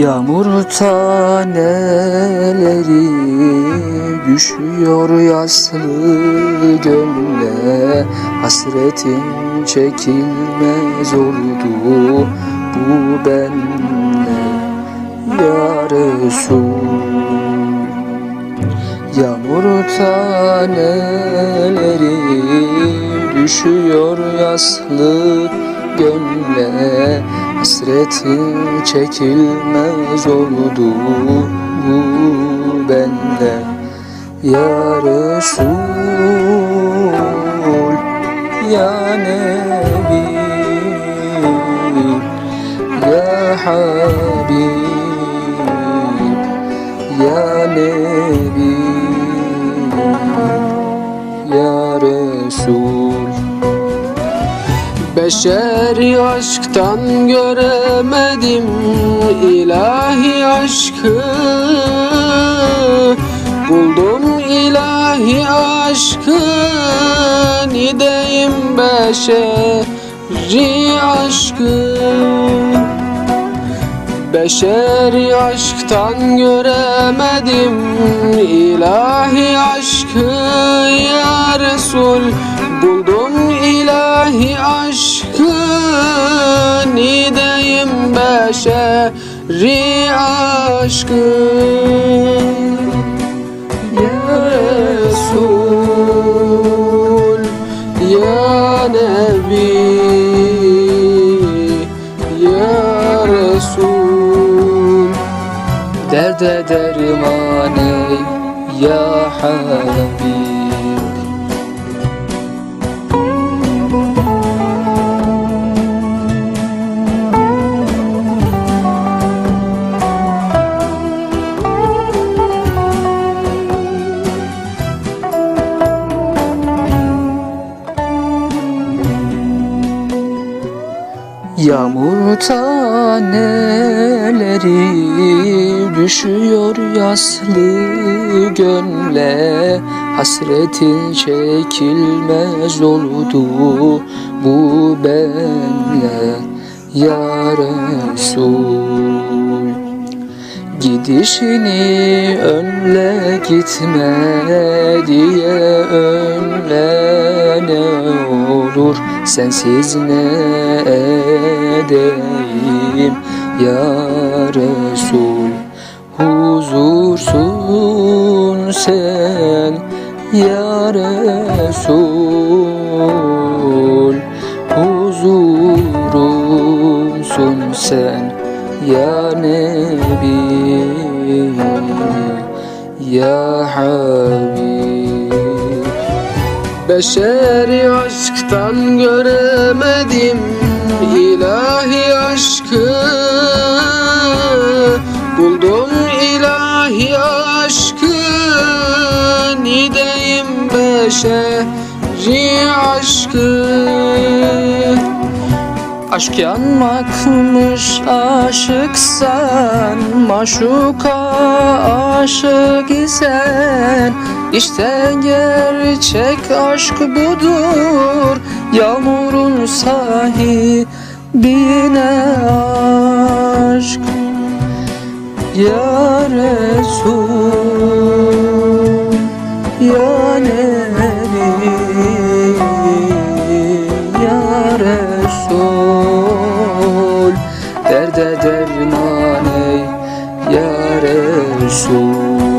Yağmur taneleri düşüyor yaslı gönle. Hasretin çekilmez oldu bu benle. Ya Resul Yağmur taneleri düşüyor yaslı gönle Hasretin çekilmez oldu bu benle Ya Resul Ya Nebi Ya Habib Ya Nebi Ya Resul Beşeri aşktan göremedim ilahi aşkı. Buldum ilahi aşkı Nideyim beşeri aşkı. Beşeri aşktan göremedim ilahi aşkı. Ya Resul Buldum ilahi aşkı beşeri aşkı Ya Resul Ya Nebi Ya Resul. Derde derman ey Ya Habib Yağmur taneleri düşüyor yaslı gönle Hasretin çekilmez oldu bu benle Ya Resul. Gidişini önle gitme diye önle olur. Sensiz ne edeyim? Ya Resul Huzursun sen. Ya Resul Huzurumsun sen. Ya Nebi Ya Habib. Beşeri aşktan göremedim ilahi aşkı. Buldum ilahi aşkı. Nideyim beşeri aşkı Aşk yanmakmış aşıksan Maşuka aşık isen İşte gerçek aşk budur. Yağmurun sahibine aşk. Ya Resul Derde derman ey Ya Resul